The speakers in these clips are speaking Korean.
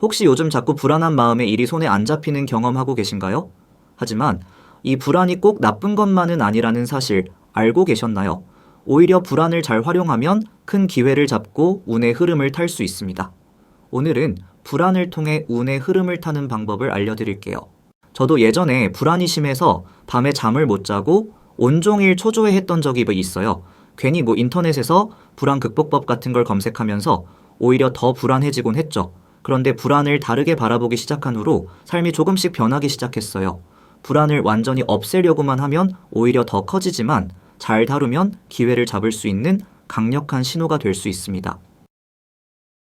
혹시 요즘 자꾸 불안한 마음에 일이 손에 안 잡히는 경험하고 계신가요? 하지만 이 불안이 꼭 나쁜 것만은 아니라는 사실 알고 계셨나요? 오히려 불안을 잘 활용하면 큰 기회를 잡고 운의 흐름을 탈 수 있습니다. 오늘은 불안을 통해 운의 흐름을 타는 방법을 알려드릴게요. 저도 예전에 불안이 심해서 밤에 잠을 못 자고 온종일 초조해 했던 적이 있어요. 괜히 뭐 인터넷에서 불안 극복법 같은 걸 검색하면서 오히려 더 불안해지곤 했죠. 그런데 불안을 다르게 바라보기 시작한 후로 삶이 조금씩 변하기 시작했어요. 불안을 완전히 없애려고만 하면 오히려 더 커지지만 잘 다루면 기회를 잡을 수 있는 강력한 신호가 될 수 있습니다.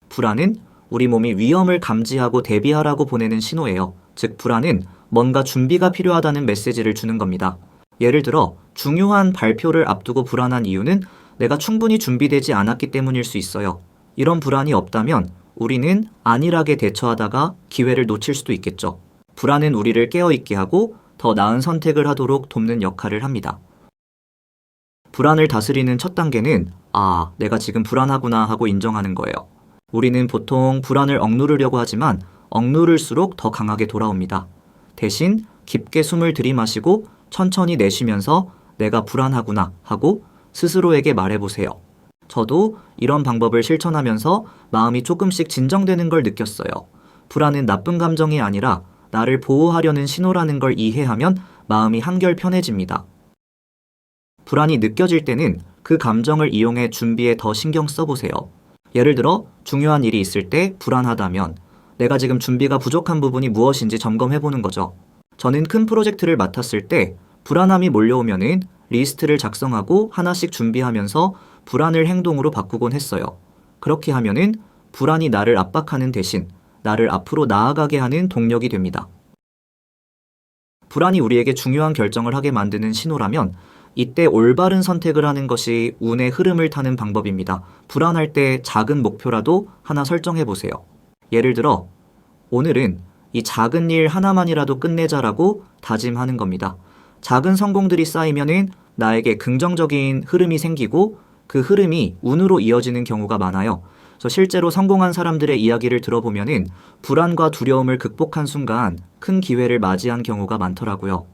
불안은 우리 몸이 위험을 감지하고 대비하라고 보내는 신호예요. 즉, 불안은 뭔가 준비가 필요하다는 메시지를 주는 겁니다. 예를 들어, 중요한 발표를 앞두고 불안한 이유는 내가 충분히 준비되지 않았기 때문일 수 있어요. 이런 불안이 없다면 우리는 안일하게 대처하다가 기회를 놓칠 수도 있겠죠. 불안은 우리를 깨어있게 하고 더 나은 선택을 하도록 돕는 역할을 합니다. 불안을 다스리는 첫 단계는 아, 내가 지금 불안하구나 하고 인정하는 거예요. 우리는 보통 불안을 억누르려고 하지만 억누를수록 더 강하게 돌아옵니다. 대신 깊게 숨을 들이마시고 천천히 내쉬면서 내가 불안하구나 하고 스스로에게 말해보세요. 저도 이런 방법을 실천하면서 마음이 조금씩 진정되는 걸 느꼈어요. 불안은 나쁜 감정이 아니라 나를 보호하려는 신호라는 걸 이해하면 마음이 한결 편해집니다. 불안이 느껴질 때는 그 감정을 이용해 준비에 더 신경 써보세요. 예를 들어 중요한 일이 있을 때 불안하다면 내가 지금 준비가 부족한 부분이 무엇인지 점검해보는 거죠. 저는 큰 프로젝트를 맡았을 때 불안함이 몰려오면은 리스트를 작성하고 하나씩 준비하면서 불안을 행동으로 바꾸곤 했어요. 그렇게 하면은 불안이 나를 압박하는 대신 나를 앞으로 나아가게 하는 동력이 됩니다. 불안이 우리에게 중요한 결정을 하게 만드는 신호라면 이때 올바른 선택을 하는 것이 운의 흐름을 타는 방법입니다. 불안할 때 작은 목표라도 하나 설정해 보세요. 예를 들어, 오늘은 이 작은 일 하나만이라도 끝내자라고 다짐하는 겁니다. 작은 성공들이 쌓이면은 나에게 긍정적인 흐름이 생기고 그 흐름이 운으로 이어지는 경우가 많아요. 그래서 실제로 성공한 사람들의 이야기를 들어보면은 불안과 두려움을 극복한 순간 큰 기회를 맞이한 경우가 많더라고요.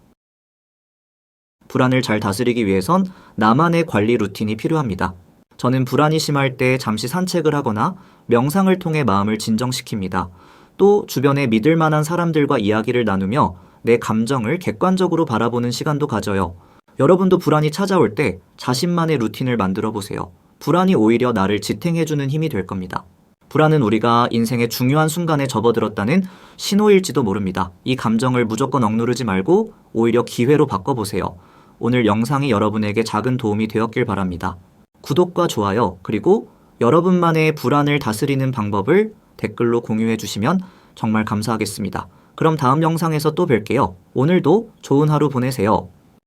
불안을 잘 다스리기 위해선 나만의 관리 루틴이 필요합니다. 저는 불안이 심할 때 잠시 산책을 하거나 명상을 통해 마음을 진정시킵니다. 또 주변에 믿을 만한 사람들과 이야기를 나누며 내 감정을 객관적으로 바라보는 시간도 가져요. 여러분도 불안이 찾아올 때 자신만의 루틴을 만들어 보세요. 불안이 오히려 나를 지탱해주는 힘이 될 겁니다. 불안은 우리가 인생의 중요한 순간에 접어들었다는 신호일지도 모릅니다. 이 감정을 무조건 억누르지 말고 오히려 기회로 바꿔보세요. 오늘 영상이 여러분에게 작은 도움이 되었길 바랍니다. 구독과 좋아요, 그리고 여러분만의 불안을 다스리는 방법을 댓글로 공유해 주시면 정말 감사하겠습니다. 그럼 다음 영상에서 또 뵐게요. 오늘도 좋은 하루 보내세요.